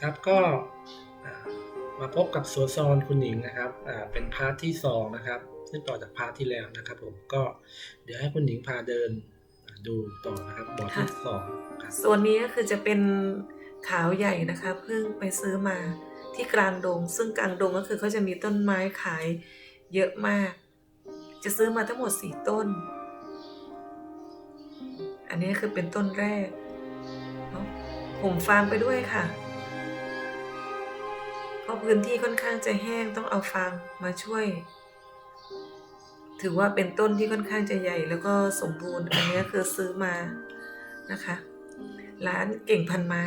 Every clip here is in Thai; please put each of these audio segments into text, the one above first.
ครับก็มาพบกับสวนซอนคุณหญิงนะครับเป็นพาร์ทที่สองนะครับซึ่งต่อจากพาร์ทที่แล้วนะครับ ผมก็เดี๋ยวให้คุณหญิงพาเดินดูต่อนะครับบอร์ดที่สองครับส่วนนี้ก็คือจะเป็นขาวใหญ่นะคะเพิ่งไปซื้อมาที่กลางดง ซึ่งกลางดงก็คือเขาจะมีต้นไม้ขายเยอะมาก จะซื้อมาทั้งหมดสี่ต้น อันนี้คือเป็นต้นแรกผมฟางไปด้วยค่ะ ราะพื้นที่ค่อนข้างจะแห้งต้องเอาฟางมาช่วย ถือว่าเป็นต้นที่ค่อนข้างจะใหญ่แล้วก็สมบูรณ์ อันนี้คือซื้อมานะคะ ร้านเก่งพันไม้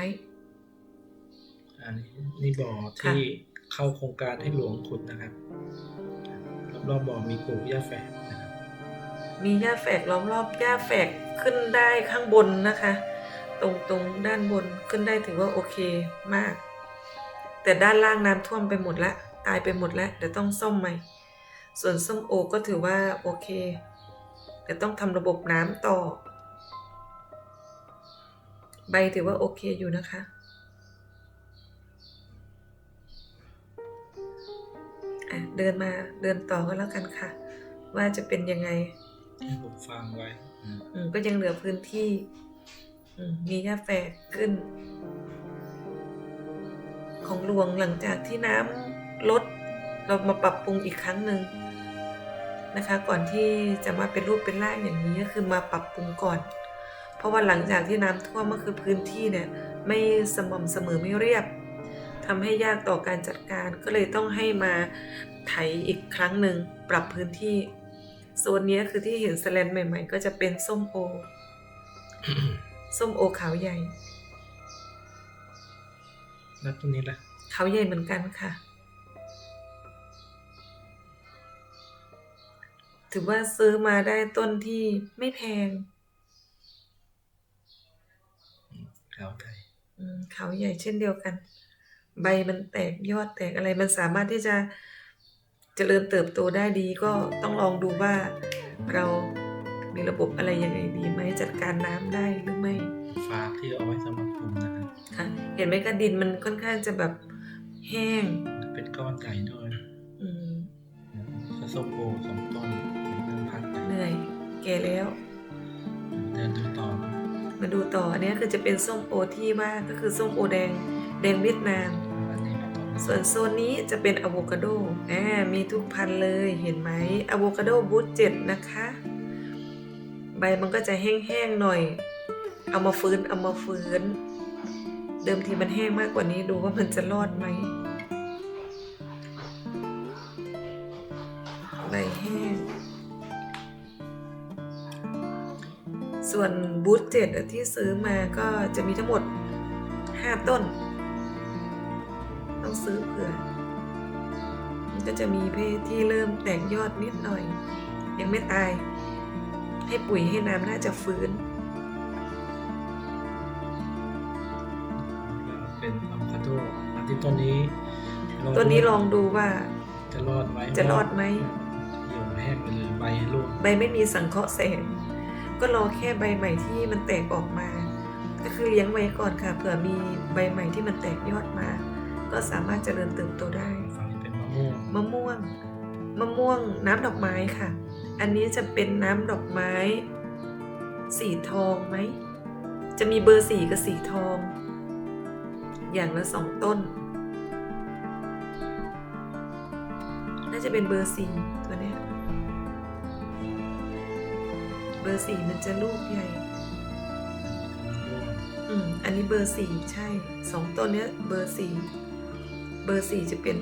อันนี้นี่บ่อที่เข้าโครงการให้หลวงขุดนะครับ รอบๆบ่อมีปลูกหญ้าแฝกนะครับ มีหญ้าแฝกล้อมรอบหญ้าแฝกขึ้นได้ข้างบนนะคะ ตรงตรงด้านบนขึ้นได้ถือว่าโอเคมาก แต่ด้านล่างน้ำท่วมไปหมดแล้วตายไปหมดแล้วเดี๋ยวต้องซ่อมใหม่ ส่วนส้มโอก็ถือว่าโอเคแต่ต้องทำระบบน้ำต่อ ใบถือว่าโอเคอยู่นะคะอะเดินมาเดินต่อก็แล้วกันค่ะ ว่าจะเป็นยังไงให้ผมฟังไว้อืมอืมก็ยังเหลือพื้นที่อืมมีหญ้าแฝกขึ้น ของหลวงหลังจากที่น้ำลดเรามาปรับปรุงอีกครั้งหนึ่งนะคะ ก่อนที่จะมาเป็นรูปเป็นร่างอย่างนี้ก็คือมาปรับปรุงก่อน เพราะว่าหลังจากที่น้ำท่วมก็คือพื้นที่เนี่ยไม่สม่ำเสมอไม่เรียบทำให้ยากต่อการจัดการก็เลยต้องให้มาไถอีกครั้งหนึ่งปรับพื้นที่โซนนี้คือที่เห็นสแลนใหม่ ๆ ก็จะเป็นส้มโอ ส้มโอขาวใหญ่ แล้วตัวนี้ล่ะขาวใหญ่เหมือนกันค่ะ ถือว่าซื้อมาได้ต้นที่ไม่แพงขาวไทยอืมขาวใหญ่เช่นเดียวกัน ใบมันแตกยอดแตกอะไรมันสามารถที่จะเจริญเติบโตได้ดีก็ต้องลองดูว่าเรา มีระบบอะไรยังไงดีไหมจัดการน้ำได้หรือไม่ฟางที่เอาไว้สำหรับปลูกนะครับค่ะเห็นไหมคะดินมันค่อนข้างจะแบบแห้ง เป็นก้อนใหญ่ด้วยอืมก็ส้มโอสองต้นเดินพักไปเหนื่อยแก่แล้ว เดินดูต่อ มาดูต่ออันนี้คือจะเป็นส้มโอที่ว่าก็คือส้มโอแดงแดงเวียดนามอันนี้มาต่อส่วนโซนนี้จะเป็นอะโวคาโดอ่ามีทุกพันธุ์เลยเห็นไหมอะโวคาโดบูทเจ็ดนะคะ ใบมันก็จะแห้งๆหน่อย เอามาฟื้นเอามาฟื้น เดิมทีมันแห้งมากกว่านี้ดูว่ามันจะรอดไหมใบแห้ง ส่วนบูทเจ็ดที่ซื้อมาก็จะมีทั้งหมด 5 ต้น ต้องซื้อเผื่อมันก็จะมีเพศที่เริ่มแตกยอดนิดหน่อย ยังไม่ตาย ให้ปุ๋ยให้น้ำน่าจะฟื้นแล้วเป็นอะโวคาโดอันที่ต้นนี้ตัวนี้ลองดูว่า จะรอดไหมจะรอดไหมเหี่ยวแห้งไปเลยใบร่วงใบไม่มีสังเคราะห์แสงก็รอแค่ใบใหม่ที่มันแตกออกมา ก็คือเลี้ยงไว้ก่อนค่ะเผื่อมีใบใหม่ที่มันแตกยอดมา ก็สามารถเจริญเติบโตได้ฝั่งนี้เป็นมะม่วงมะม่วง มะม่วงน้ำดอกไม้ค่ะ อันนี้จะเป็นน้ำดอกไม้ สีทองไหม จะมีเบอร์สีกับสีทอง อย่างละสองต้น น่าจะเป็นเบอร์สีตัวเนี้ยเบอร์สีมันจะลูกใหญ่ อืม อันนี้เบอร์สี่ใช่ สองต้นเนี้ยเบอร์สี่เบอร์สี่จะเป็น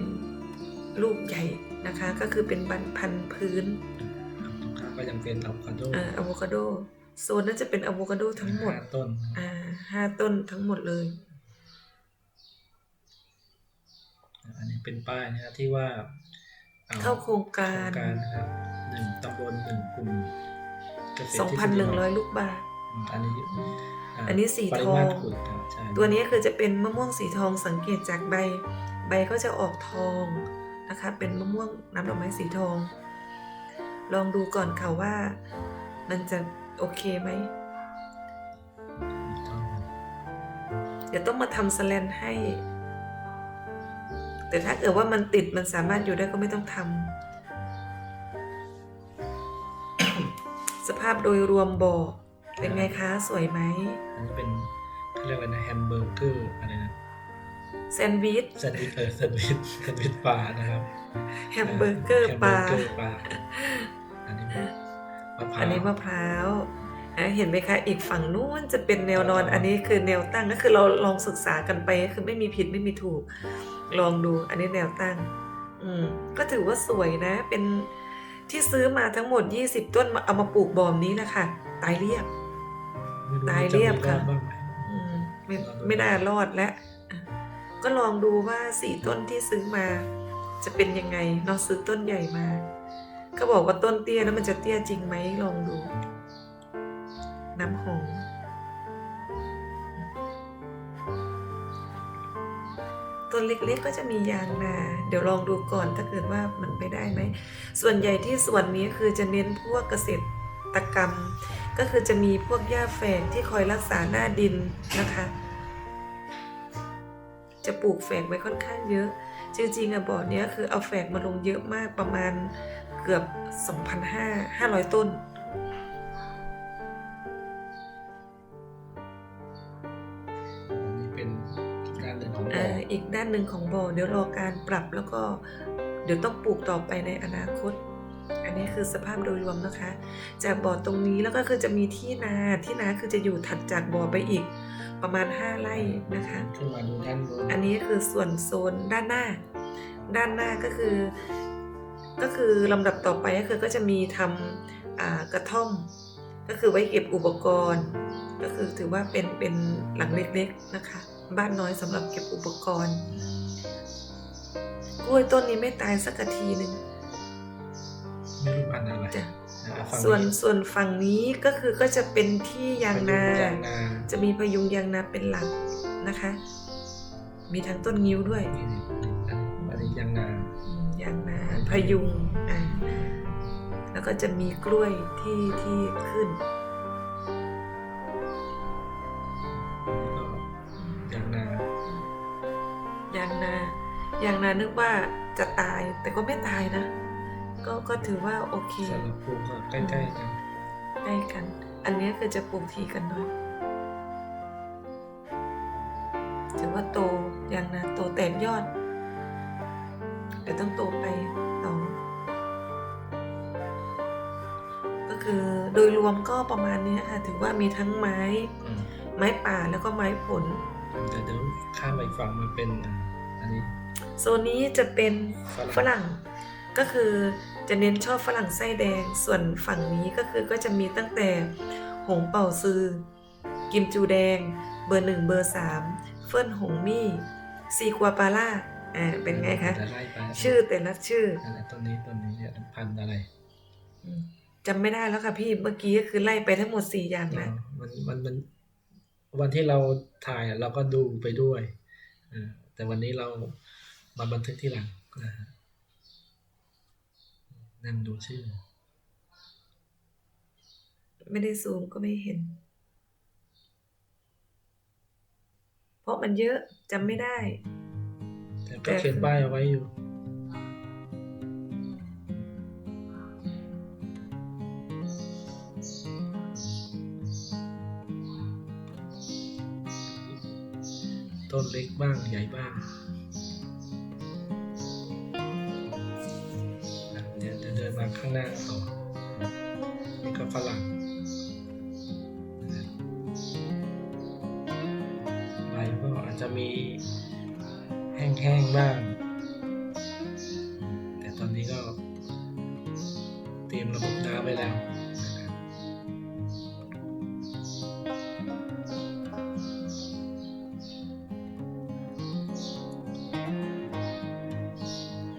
ลูกใหญ่นะคะ ก็คือเป็นบันพันพื้น ก็ยังเป็นอะโวคาโดอ่าอะโวคาโดโซนนั้นจะเป็นอะโวคาโดทั้งหมดห้าต้นอ่าห้าต้นทั้งหมดเลย อันนี้เป็นป้ายนะครับที่ว่าอเข้าโครงกาโคร รงการนะครับหนึ่งตำบลหนึ่งกลุ่มเกษตรทฤษฎี2,100 ลูกบาท อันนี้าอันนี้สีปริทองมาตรขุดครับใช่ตัวนี้คือจะเป็นมะม่วงสีทองสังเกตจากใบ ใบเขาจะออกทองนะคะ เป็นมะม่วงน้ำดอกไม้สีทอง ลองดูก่อนค่ะว่า มันจะโอเคไหมถูกต้องเดี๋ยวต้องมาทำสแลนให้ แต่ถ้าเกิดว่ามันติดมันสามารถอยู่ได้ก็ไม่ต้องทำสภาพโดยรวมบ่อเป็นไงคะ สวยไหมอันนี้เป็นเขาเรียกว่าอะไรนะแฮมเบอร์เกอร์อะไรนะแซนด์วิชแซนด์วิชเออแซนด์วิชแซนด์วิชปลานะครับแฮมเบอร์เกอร์ปลา พร้าวอันนี้มะพร้าวอะเห็นไหมคะ อีกฝั่งนู้นจะเป็นแนวนอนอ่าอันนี้คือแนวตั้งก็คือเราลองศึกษากันไปก็คือไม่มีผิดไม่มีถูก ลองดูอันนี้แนวตั้ง อืมก็ถือว่าสวยนะ เป็นที่ซื้อมาทั้งหมด 20 ต้นมาเอามาปลูกบอมนี้นะคะตายเรียบไม่รู้ตายจะเรียบมีอค่ะดบ้างไหมอืมไม่ไม่น่ารอดแล้วอะก็ลองดูว่าสี่ต้นที่ซื้อมา จะเป็นยังไงเนาะซื้อต้นใหญ่มา ก็บอกว่าต้นเตี้ยแล้วมันจะเตี้ยจริงไหมลองดู น้ำหอมต้นเล็กๆก็จะมียางนา เดี๋ยวลองดูก่อนถ้าเกิดว่ามันไปได้ไหม ส่วนใหญ่ที่ส่วนนี้คือจะเน้นพวกเกษตรกรรม ก็คือจะมีพวกหญ้าแฝกที่คอยรักษาหน้าดินนะคะ จะปลูกแฝกไว้ค่อนข้างเยอะ จริงๆอะบ่อเนี้ยคือเอาแฝกมาลงเยอะมากประมาณ เกือบ 2,500 500ต้นอันนี้เป็นอีกด้านหนึ่งของบ่อ่าออีกด้านหนึ่งของบ่อเดี๋ยวรอการปรับแล้วก็เดี๋ยวต้องปลูกต่อไปในอนาคต อันนี้คือสภาพโดยรวมนะคะ จากบ่อตรงนี้แล้วก็คือจะมีที่นาที่นาคือจะอยู่ถัดจากบ่อไปอีกประมาณ 5 ไร่นะคะ ขึ้นมาดูด้านบนอันนี้คือส่วนโซนด้านหน้า ด้านหน้าก็คือ ก็คือลำดับต่อไปก็คือก็จะมีทำอ่ากระท่อม ก็คือไว้เก็บอุปกรณ์ ก็คือถือว่าเป็นเป็นหลังเล็กๆนะคะ บ้านน้อยสำหรับเก็บอุปกรณ์กล้วยต้นนี้ไม่ตายสักทีหนึ่งไม่รู้พันธุ์อะไรจ้ะอะฝั่งส่วนส่วนฝั่งนี้ก็คือก็จะเป็นที่ยางนายางนา จะมีพยุงยางนาเป็นหลักนะคะ มีทั้งต้นงิ้วด้วยนี่นี่อันนี้อันนี้ยางนา อืมยางนาพยุงอ่าแล้วก็จะมีกล้วยที่ที่ขึ้นอันนี้ก็ยางนายางนายางนานึกว่าจะตายแต่ก็ไม่ตายนะ ก็ก็ถือว่าโอเคสำหรับปลูกก็ใกล้ๆกันใกล้กัน อันนี้คือจะปลูกทีกันหน่อยถือว่าโตยางนาโตแตกยอด เดี๋ยวต้องโตไปต่อก็คือโดยรวมก็ประมาณนี้ค่ะ ถือว่ามีทั้งไม้อืมไม้ป่าแล้วก็ไม้ผลแต่เดี๋ยวข้ามไปอีกฝั่งมันเป็นอะอันนี้โซนนี้จะเป็นฝรั่งฝรั่งก็คือจะเน้นชอบฝรั่งไส้แดง ส่วนฝั่งนี้ก็คือก็จะมีตั้งแต่หงเป่าซือ กิมจูแดง เบอร์หนึ่งเบอร์สามเฟิ่นหงมี่ซีกัวปาล่า อ่าเป็นไงคะจะไล่ไปชื่อแต่ละชื่ออะไรต้นนี้ต้นนี้เนี่ยพันธุ์อะไรอืมจำไม่ได้แล้วค่ะพี่เมื่อกี้ก็คือไล่ไปทั้งหมดสี่อย่างอ๋นะอมันมันมันวันที่เราถ่ายอะเราก็ดูไปด้วยอ่าแต่วันนี้เรามาบันทึกที่หลังนะฮะนั่งดูชื่อ ไม่ได้ซูมก็ไม่เห็น เพราะมันเยอะจำไม่ได้ แต่ก็เขียนป้ายเอาไว้อยู่ ต้นเล็กบ้างใหญ่บ้างเดี๋ยวเดี๋ยวเดินมาข้างหน้าต่อนี่ก็ฝรั่งนะใบก็อาจจะมี แห้งบ้าง แต่ตอนนี้ก็เตรียมระบบน้ำไว้แล้วนะครับ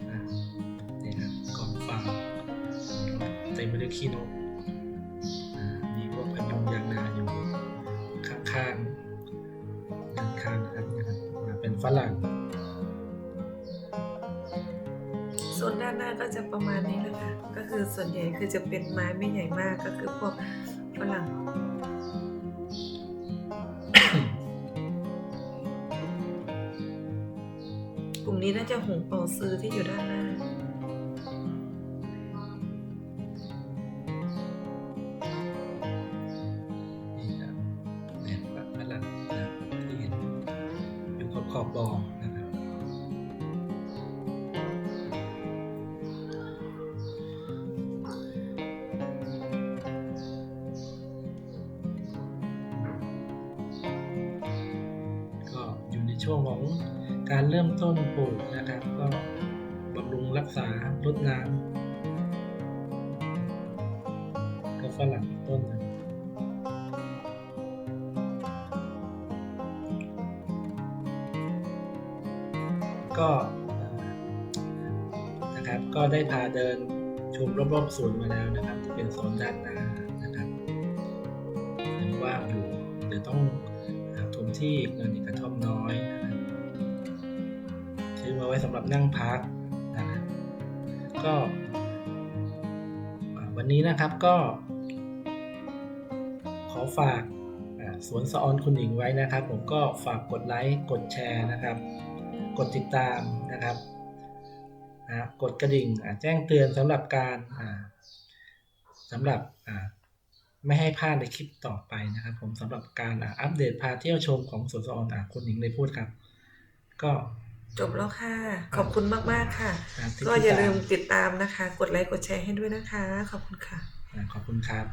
อะนี่องฟางเต็มไปด้วยขี้นก คือส่วนใหญ่คือจะเป็นไม้ไม่ใหญ่มากก็คือพวกฝรั่งกลุ่มนี้น่าจะหงเป่าซื้อที่อยู่ด้านหน้านี่ครับเนี่ ช่วงของการเริ่มต้นปลูกนะครับ ก็บำรุงรักษารดน้ำก็ฝรั่งต้นก็นะครับก็ได้พาเดินชมรอบๆสวนมาแล้วนะครับที่เป็นโซนด้านหน้านะครับยังว่างอยู่เดี๋ยวต้องหาทุนที่เงินอีกระท่อมน้อย ว้สำหรับนั่งพักนะครับก็วันนี้นะครับก็ ขอฝากสวนสะออนคุณหญิงไว้นะครับ ผมก็ฝากกดไลค์กดแชร์นะครับ กดติดตามนะครับนะกดกระดิ่งแจ้งเตือนสำหรับการสำหรับไม่ให้พลาดในคลิปต่อไปนะครับ ผมสำหรับการอัปเดตพาเที่ยวชมของสวนสะออนคุณหญิงเลยพูดครับ ก็ จบแล้วค่ะ ขอบคุณมากๆค่ะอ่าที่ก็อย่าติดตลืมติดตามนะคะ กดไลค์กดแชร์ให้ด้วยนะคะ ขอบคุณค่ะอ่าขอบคุณครับ